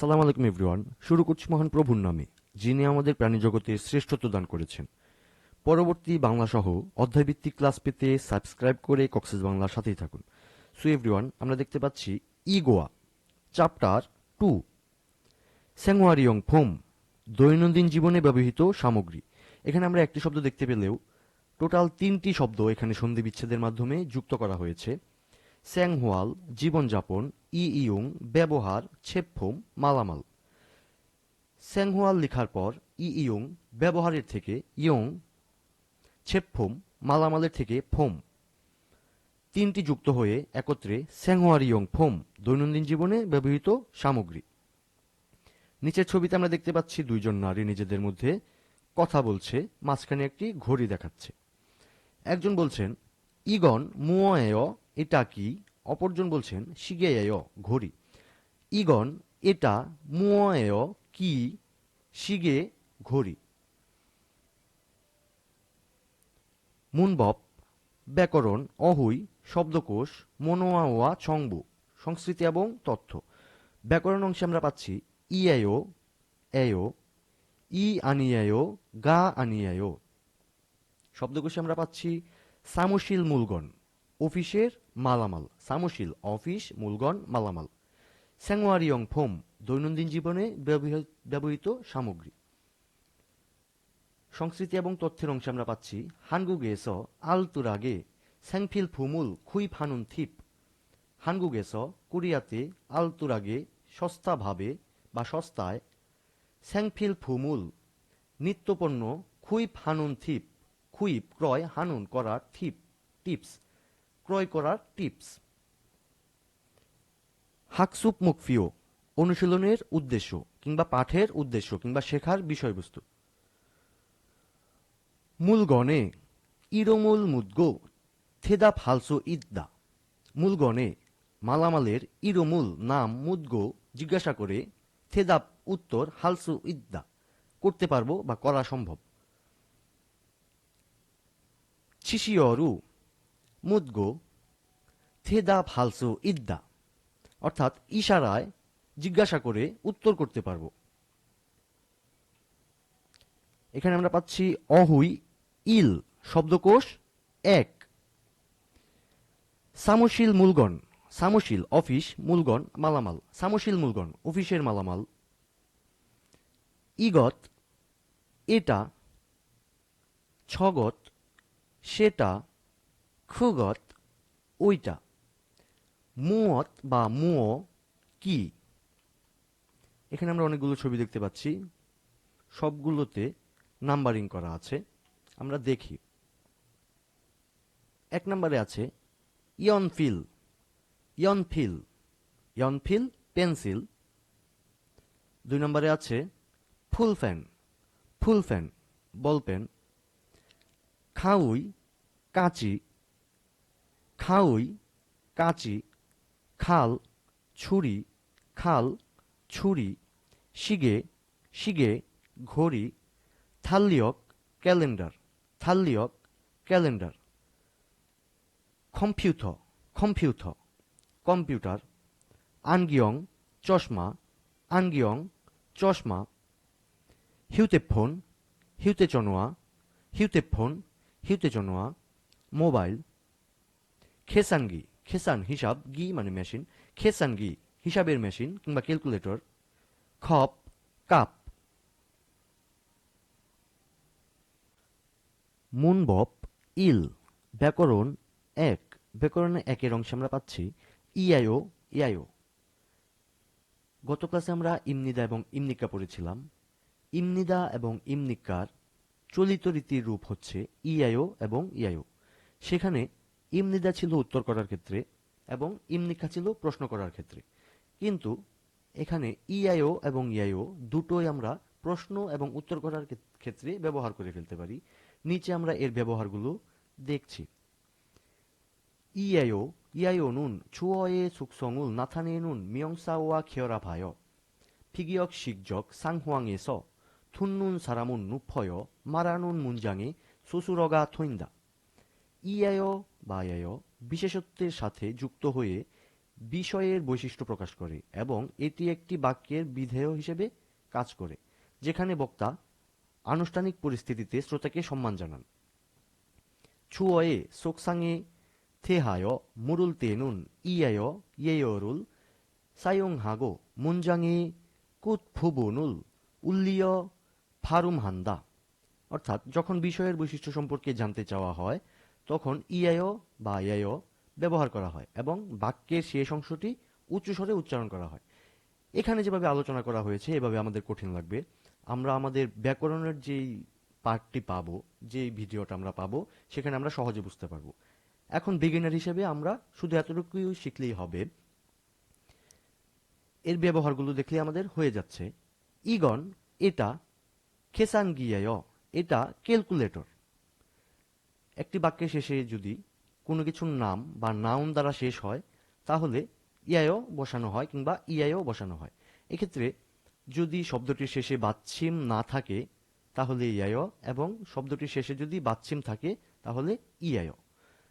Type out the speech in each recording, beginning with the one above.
আসসালামু আলাইকুম, এভরিওয়ান। শুরু করছি মহান প্রভুর নামে, যিনি আমাদের প্রাণী জগতে শ্রেষ্ঠত্ব দান করেছেন। পরবর্তী বাংলা সহ অধ্যায়ভিত্তিক ক্লাস পেতে সাবস্ক্রাইব করে কক্সেস বাংলার সাথেই থাকুন। সো, এভরিওয়ান, আমরা দেখতে পাচ্ছি ইগোয়া, চ্যাপ্টার টু। স্যাংওয়ারিয়ং ফোম, দৈনন্দিন জীবনে ব্যবহৃত সামগ্রী। এখানে আমরা একটি শব্দ দেখতে পেলেও টোটাল তিনটি শব্দ এখানে সন্ধি বিচ্ছেদের মাধ্যমে যুক্ত করা হয়েছে। স্যাংহোয়াল, জীবনযাপন ইয়ং ব্যবহার, ছেপফোম, মালামাল। স্যাংহোয়াল লেখার পর ইয়ং ব্যবহারের থেকে ইয়ং, ছেপফোম, মালামালের থেকে ফোম। তিনটি যুক্ত হয়ে একত্রে স্যাংহোয়ার ইয়ং ফোম, দৈনন্দিন জীবনে ব্যবহৃত সামগ্রী। নিচের ছবিতে আমরা দেখতে পাচ্ছি দুইজন নারী নিজেদের মধ্যে কথা বলছে, মাঝখানে একটি ঘড়ি দেখাচ্ছে। একজন বলছেন, ইগন মুয়েয় এটা কি? অপরজন বলছেন শিগেয় ঘড়ি। ইগন এটা মুয়েয় কি? শিগে ঘড়ি। মুনবপ ব্যাকরণ, অহুই, শব্দকোষ মনোয়া ছংবু, সংস্কৃতি এবং তথ্য। ব্যাকরণ অংশে আমরা পাচ্ছি ইয়েও এও ই আনিয়ায়ো, গা আনিয়ায়ো। শব্দকোষে আমরা পাচ্ছি, সামশীল মূলগণ। অফিসের মালামাল। সামশীল অফিস মূলগণ, মালামাল। স্যাংওয়ারিয়ং ফোম, দৈনন্দিন জীবনে ব্যবহৃ- ব্যবহৃত সামগ্রী। সংস্কৃতি এবং তথ্যের অংশে আমরা পাচ্ছি হানগুগেস আলতুরাগে স্যাংফিল ফুমুল, খুই ফানুন থিপ। হানগুগেস কোরিয়াতে আলতুরাগে সস্তাভাবে বা সস্তায়। স্যাংফিল ফুমুল, নিত্যপণ্য খুইপ হানুন থিপ। খুইপ ক্রয়, হানুন করার থিপ, টিপস। ক্রয় করার টিপস। হাকসুপ মুকফিও, অনুশীলনের উদ্দেশ্য কিংবা পাঠের উদ্দেশ্য কিংবা শেখার বিষয়বস্তু। মূলগণে ইরমূল মুদগো থেদা ফালসো ইদ্দা। মূলগণে মালামালের ইরমূল নাম মুদগো জিজ্ঞাসা করে থেদাপ উত্তর হালসু ইদ্দা, করতে পারব বা করা সম্ভব। ছিসিয়রু মুদগো, থেদা ফালসু ইদ্দা। অর্থাৎ ইশারায় জিজ্ঞাসা করে উত্তর করতে পারব। এখানে আমরা পাচ্ছি অহুই, ইল, শব্দকোষ এক। সামশিল মূলগণ, সামশীল, অফিস, মূলগণ, মালামাল। সামশীল মূলগণ, অফিসের মালামাল। ইগত, এটা, ছগত, সেটা খুগত ওইটা মুয়ত বা মুয় কি? এখানে আমরা অনেকগুলো ছবি দেখতে পাচ্ছি। সবগুলোতে নাম্বারিং করা আছে। আমরা দেখি। এক নম্বরে আছে ইয়নফিল। ইয়নফিল। ইয়নফিল, পেন্সিল। দুই নম্বরে আছে ফুল ফ্যান। ফুল ফ্যান, বল পেন। খাউই, কাঁচি খাউই, কাঁচি, খাল, ছুরি খাল, ছুরি, শিগে শিগে, ঘড়ি, থাল্লিয়ক, ক্যালেন্ডার থাল্লিয়ক, ক্যালেন্ডার। কম্পিউটার কম্পিউটার কম্পিউটার, আনগিয়ং, চশমা আনগিয়ং, চশমা। হিউতেফোন হিউতে চনোয়া হিউতেফোন হিউতে চনোয়া মোবাইল। খেসানগি, খেসান হিসাব, গি মানে মেশিন খেসানগি হিসাবের মেশিন কিংবা ক্যালকুলেটর খপ, কাপ। মুনবপ, ইল, ব্যাকরণ এক, ব্যাকরণে একের অংশে আমরা পাচ্ছি ইআইও ইআইও গত ক্লাসে আমরা ইমনিদা এবং ইমনিকা পড়েছিলাম। ইমনিদা এবং ইমনিকার চলিত রীতির রূপ হচ্ছে ইআইও এবং ইআইও সেখানে ইমনিদা ছিল উত্তর করার ক্ষেত্রে এবং ইমনিকা ছিল প্রশ্ন করার ক্ষেত্রে কিন্তু এখানে ইআইও এবং ইআইও দুটোই আমরা প্রশ্ন এবং উত্তর করার ক্ষেত- ক্ষেত্রে ব্যবহার করে ফেলতে পারি নিচে আমরা এর ব্যবহারগুলো দেখছি 이에요, 이에요는 주어의 속성을 나타내는 명사와 결합하여 비기역식적 상황에서 듣는 사람은 눕어요 말하는 문장에 সুসুরগা থইন্দা ইয়ায় বায়ায় বিশেষত্বের সাথে যুক্ত হয়ে বিষয়ের বৈশিষ্ট্য প্রকাশ করে এবং এটি একটি বাক্যের বিধেয় হিসেবে কাজ করে, যেখানে বক্তা আনুষ্ঠানিক পরিস্থিতিতে শ্রোতাকে সম্মান জানান। ছুয়ে সোকসাঙে থেহায় মুরুল তেনুন ইয়ায় ইয়েয়রুল সায়ং হাগো মুঞ্জাঙে কুৎফুবনুল উল্লিয় ফারুম হান্দা। অর্থাৎ যখন বিষয়ের বৈশিষ্ট্য সম্পর্কে জানতে চাওয়া হয় তখন ইয়ায় বা ইয়ায় ব্যবহার করা হয় এবং বাক্যের শেষ অংশটি উচ্চ স্বরে উচ্চারণ করা হয়। এখানে যেভাবে আলোচনা করা হয়েছে, এভাবে আমাদের কঠিন লাগবে। আমরা আমাদের ব্যাকরণের যেই পার্টটি পাবো যে ভিডিওটা আমরা পাবো, সেখানে আমরা সহজে বুঝতে পারব। এখন বিগিনার হিসেবে আমরা শুধু এতটুকুই শিখলেই হবে। এর ব্যবহারগুলো দেখলে আমাদের হয়ে যাচ্ছে। ইগন, এটা খেসান গিয়ায় এটা ক্যালকুলেটর। একটি বাক্যের শেষে যদি কোনো কিছুর নাম বা নাউন দ্বারা শেষ হয়, তাহলে ইয়ায়ও বসানো হয় কিংবা ইয়ায়ও বসানো হয়। এক্ষেত্রে যদি শব্দটির শেষে বাচ্ছিম না থাকে, তাহলে ইয়ায়ও এবং শব্দটির শেষে যদি বাচ্ছিম থাকে, তাহলে ইয়ায়ও।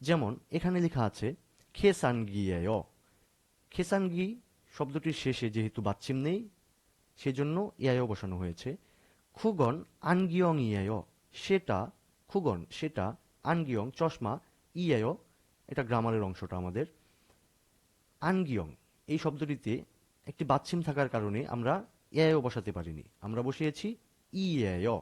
যেমন এখানে লেখা আছে খেসানগিয়ায় খেসানগি শব্দটির শেষে যেহেতু বাচ্ছিম নেই, সেজন্য ইয়ায়ও বসানো হয়েছে। খুগন আনগিয়ং ইয়ায় সেটা খুগন, সেটা আনগিয়ং, চশমা, ইয়ায়, এটা গ্রামারের অংশটা আমাদের। আনগিয়ং, এই শব্দটিতে একটি বাচ্ছিম থাকার কারণে আমরা ইয়ায়ও বসাতে পারিনি। আমরা বসিয়েছি ইয়ায়।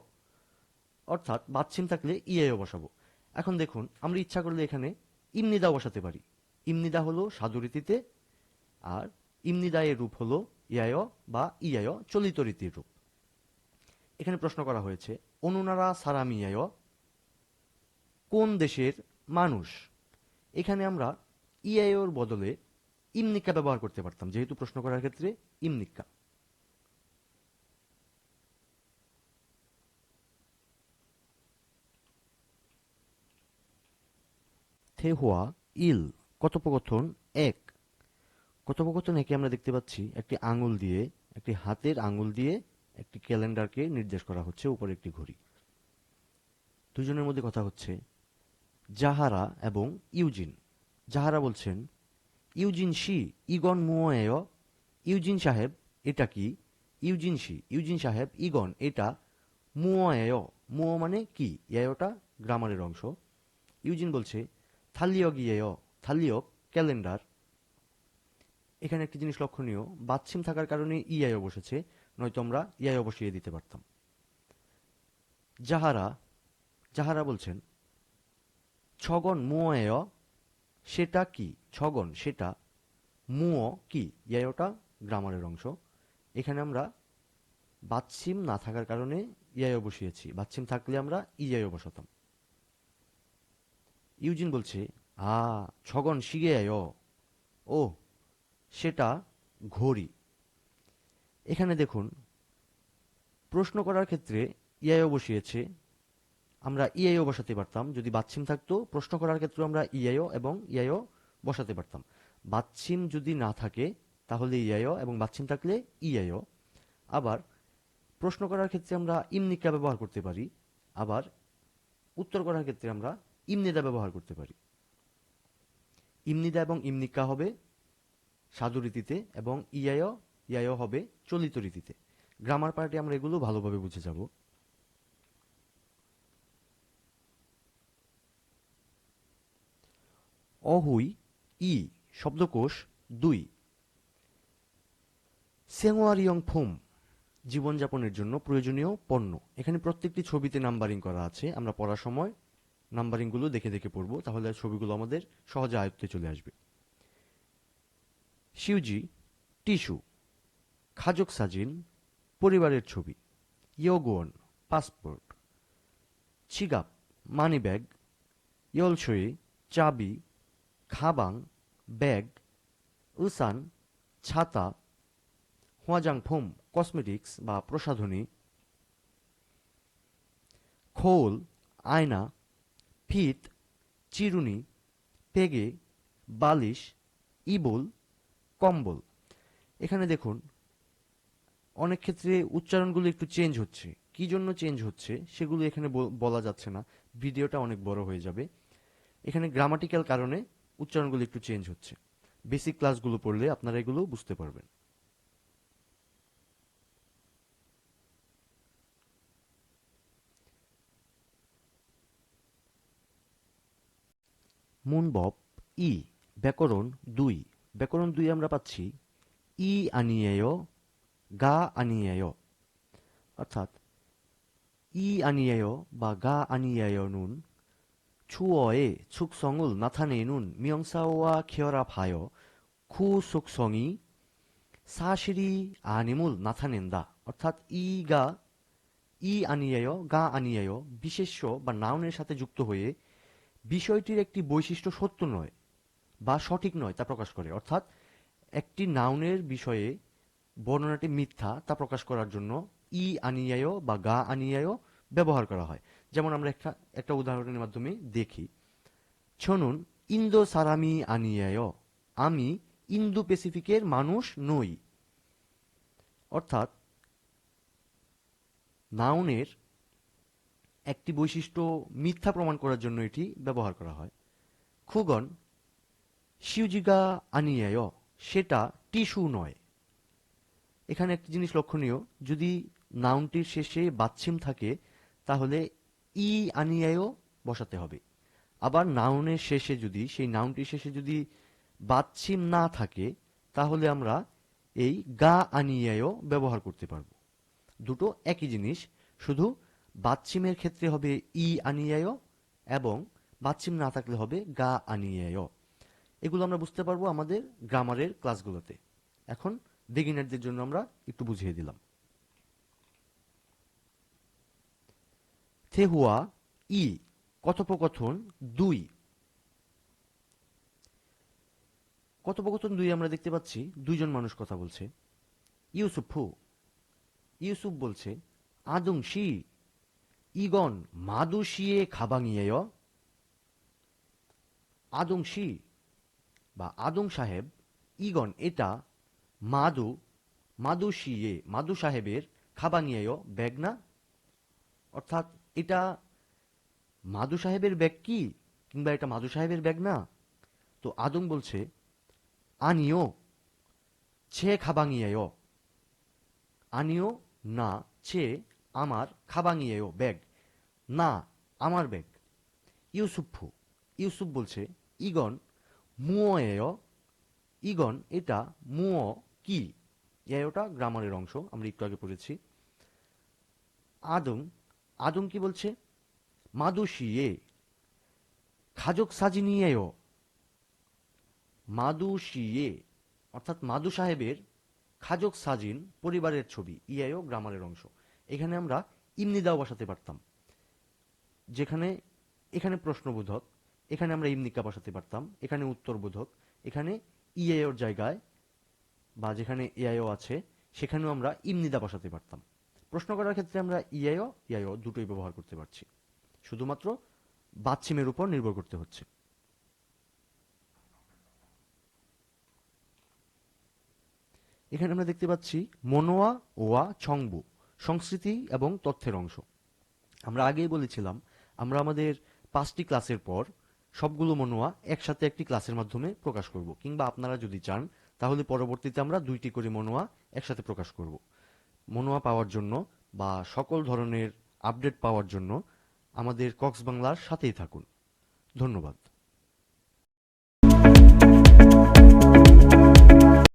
অর্থাৎ বাচ্ছিম থাকলে ইয়ায়ও বসাবো। এখন দেখুন, আমরা ইচ্ছা করলে এখানে ইমনিদা বসাতে পারি। ইমনিদা হলো সাধুরীতিতে, আর ইমনিদায়ের রূপ হলো ইয়ায় বা ইয়ায় চলিত রীতির রূপ। এখানে প্রশ্ন করা হয়েছে, অনুনারা সারামিয়ায় কোন দেশের মানুষ? এখানে আমরা ইআইওর বদলে ইমনিকা ব্যবহার করতে পারতাম, যেহেতু প্রশ্ন করার ক্ষেত্রে ইমনিকা। থেহুয়া, ইল, কথোপকথন, এক। কথোপকথন একে আমরা দেখতে পাচ্ছি, একটি আঙুল দিয়ে, একটি হাতের আঙুল দিয়ে একটি ক্যালেন্ডারকে নির্দেশ করা হচ্ছে, উপরে একটি ঘড়ি। দুজনের মধ্যে কথা হচ্ছে জাহারা এবং ইউজিন। জাহারা বলছেন, ইউজিন শি ইগন মুয়েয় ইউজিন সাহেব, এটা কি? ইউজিন শি, ইউজিন সাহেব ইগন এটা মুয়েয় মুয় মানে কি? এয়টা গ্রামারের অংশ। ইউজিন বলছে থালিয়ক ইয়েয় থালিয়ক ক্যালেন্ডার। এখানে একটি জিনিস লক্ষণীয় বাচ্ছিম থাকার কারণে ইআইও বসেছে, নয়তো আমরা ইআইও বসিয়ে দিতে পারতাম। যাহারা যাহারা বলছেন ছগন মুয়েয়, সেটা কি? ছগন, সেটা মুয় কি? ইয়ায়োটা গ্রামারের অংশ। এখানে আমরা বাচ্ছিম না থাকার কারণে ইয়ায়ও বসিয়েছি। বাচ্ছিম থাকলে আমরা ইয়ায়ও বসাতাম। ইউজিন বলছে, আ, ছগন শিগে আয়। ও, সেটা ঘড়ি। এখানে দেখুন, প্রশ্ন করার ক্ষেত্রে ইআইও বসিয়েছে আমরা ইআইও বসাতে পারতাম। যদি বাচ্ছিম থাকতো, প্রশ্ন করার ক্ষেত্রে আমরা ইআইও এবং ইআইও বসাতে পারতাম। বাচ্ছিম যদি না থাকে, তাহলে ইআইও এবং বাচ্ছিম থাকলে ইআইও আবার প্রশ্ন করার ক্ষেত্রে আমরা ইমনিকা ব্যবহার করতে পারি। আবার উত্তর করার ক্ষেত্রে আমরা ইমনিদা ব্যবহার করতে পারি। ইমনিদা এবং ইমনিকা হবে সাধু রীতিতে এবং ইআইও ইআইও হবে চলিত রীতিতে। গ্রামার পার্টে আমরা এগুলো ভালোভাবে বুঝে যাব। অহুই, ই, শব্দকোষ, দুই। সেঙ্গোয়ারিয়ং ফোম, জীবনযাপনের জন্য প্রয়োজনীয় পণ্য। এখানে প্রত্যেকটি ছবিতে নাম্বারিং করা আছে। আমরা পড়ার সময় নাম্বারিংগুলো দেখে দেখে পড়ব, তাহলে ছবিগুলো আমাদের সহজে আয়ত্তে চলে আসবে। শিউজি, টিস্যু, খাজক সাজিন, পরিবারের ছবি, ইয়োগোন, পাসপোর্ট, ছিগাপ, মানিব্যাগ ইয়লসই চাবি খাবাং, ব্যাগ, উসান, ছাতা, হোয়াজাংফোম, কসমেটিক্স বা প্রসাধনী, খোল, আয়না, ফিত, চিরুনি, পেগে, বালিশ, ইবল, কম্বল। এখানে দেখুন, অনেক ক্ষেত্রে উচ্চারণগুলো একটু চেঞ্জ হচ্ছে। কি জন্য চেঞ্জ হচ্ছে সেগুলো এখানে বল- বলা যাচ্ছে না। ভিডিওটা অনেক বড় হয়ে যাবে। এখানে গ্রামাটিক্যাল কারণে উচ্চারণগুলো একটু চেঞ্জ হচ্ছে। বেসিক ক্লাসগুলো পড়লে আপনারা এগুলো বুঝতে পারবেন। মুনবপ ই, ব্যাকরণ দুই। ব্যাকরণ দুই আমরা পাচ্ছি, ই আনিয়ায়, গা আনিয়েয়। অর্থাৎ, ই আনিয়ায় বা গা আনিয়েয় নুন 주어의 축성을 나타내는 명사와 결합하여 그 속성이 사실이 아님을 나타낸다. অর্থাৎ 이가 이 아니에요, 가 아니에요 বিশেষ্য বা নাউনের সাথে যুক্ত হয়ে বিষয়টির একটি বৈশিষ্ট্য সত্য নয় বা সঠিক নয় তা প্রকাশ করে অর্থাৎ একটি নাউনের বিষয়ে বর্ণনাটি মিথ্যা তা প্রকাশ করার জন্য ই আনিয়ায় বা গা আনিয়ায় ব্যবহার করা হয় যেমন আমরা একটা একটা উদাহরণের মাধ্যমে দেখি। ছনুন ইন্দো সারামি আনিয়ায়, আমি ইন্দো প্যাসিফিকের মানুষ নই। অর্থাৎ, নাউনের একটি বৈশিষ্ট্য মিথ্যা প্রমাণ করার জন্য এটি ব্যবহার করা হয়। খুগন, শিউজিগা আনিয়ায়, সেটা টিস্যু নয়। এখানে একটি জিনিস লক্ষণীয়, যদি নাউনটির শেষে বাচ্ছিম থাকে, তাহলে ই আনিয়ায়ও বসাতে হবে। আবার নাউনের শেষে যদি, সেই নাউনটির শেষে যদি বাচ্ছিম না থাকে, তাহলে আমরা এই গা আনিয়ায়ও ব্যবহার করতে পারব। দুটো একই জিনিস, শুধু বাচ্ছিমের ক্ষেত্রে হবে ই আনিয়ায় এবং বাচ্ছিম না থাকলে হবে গা আনিয়ায় এগুলো আমরা বুঝতে পারব আমাদের গ্রামারের ক্লাসগুলোতে। এখন বিগিনারদের জন্য আমরা একটু বুঝিয়ে দিলাম। থেহুয়া ই, কথোপকথন, দুই। কথোপকথন দুই আমরা দেখতে পাচ্ছি, দুইজন মানুষ কথা বলছে। ইউসুফু, ইউসুফ বলছে, আদং শি, ইগন মাদু শিয়ে খাবাঙিয়েয় আদং শি, বা আদং সাহেব, ইগন এটা মাদু মাদু শিয়ে, মাদু সাহেবের খাবাঙিয়েয় ব্যাগ না? অর্থাৎ এটা মাদু সাহেবের ব্যাগ কি? কিংবা এটা মাদু সাহেবের ব্যাগ না? তো আদম বলছে, আনিও, ছে খাবাঙিয়েয়। আনিও, না, ছে আমার খাবাঙিয়েও ব্যাগ। না, আমার ব্যাগ। ইউসুফু ইউসুফ বলছে, ইগন, মুয়েয়। ইগন, এটা মুয় কি? এটা গ্রামারের অংশ, আমরা একটু আগে পড়েছি। আদং আদং কি বলছে? মাদুশিয়ে খাজক সাজি সাজিনিয়েও মাদুশিয়ে অর্থাৎ মাদু সাহেবের খাজক সাজিন পরিবারের ছবি ইয়েও গ্রামারের অংশ। এখানে আমরা ইমনিদাও বসাতে পারতাম, যেখানে, এখানে প্রশ্নবোধক, এখানে আমরা ইমনিকা বসাতে পারতাম, এখানে উত্তরবোধক, এখানে ইয়েওর জায়গায় বা যেখানে এআইও আছে, সেখানেও আমরা ইমনিদা বসাতে পারতাম। প্রশ্ন করার ক্ষেত্রে আমরা ইআইও ইআইও দুটোই ব্যবহার করতে পারছি। শুধুমাত্র বাচ্ছিমের উপর নির্ভর করতে হচ্ছে। এখানে আমরা দেখতে পাচ্ছি মনোয়া, ওয়া, ছংবু, সংস্কৃতি এবং তথ্যের অংশ। আমরা আগেই বলেছিলাম, আমরা আমাদের পাঁচটি ক্লাসের পর সবগুলো মনোয়া একসাথে একটি ক্লাসের মাধ্যমে প্রকাশ করব। কিংবা আপনারা যদি চান, তাহলে পরবর্তীতে আমরা দুইটি করে মনোয়া একসাথে প্রকাশ করব। মনোয়া পাওয়ার জন্য বা সকল ধরনের আপডেট পাওয়ার জন্য আমাদের কক্সবাংলার সাথেই থাকুন। ধন্যবাদ।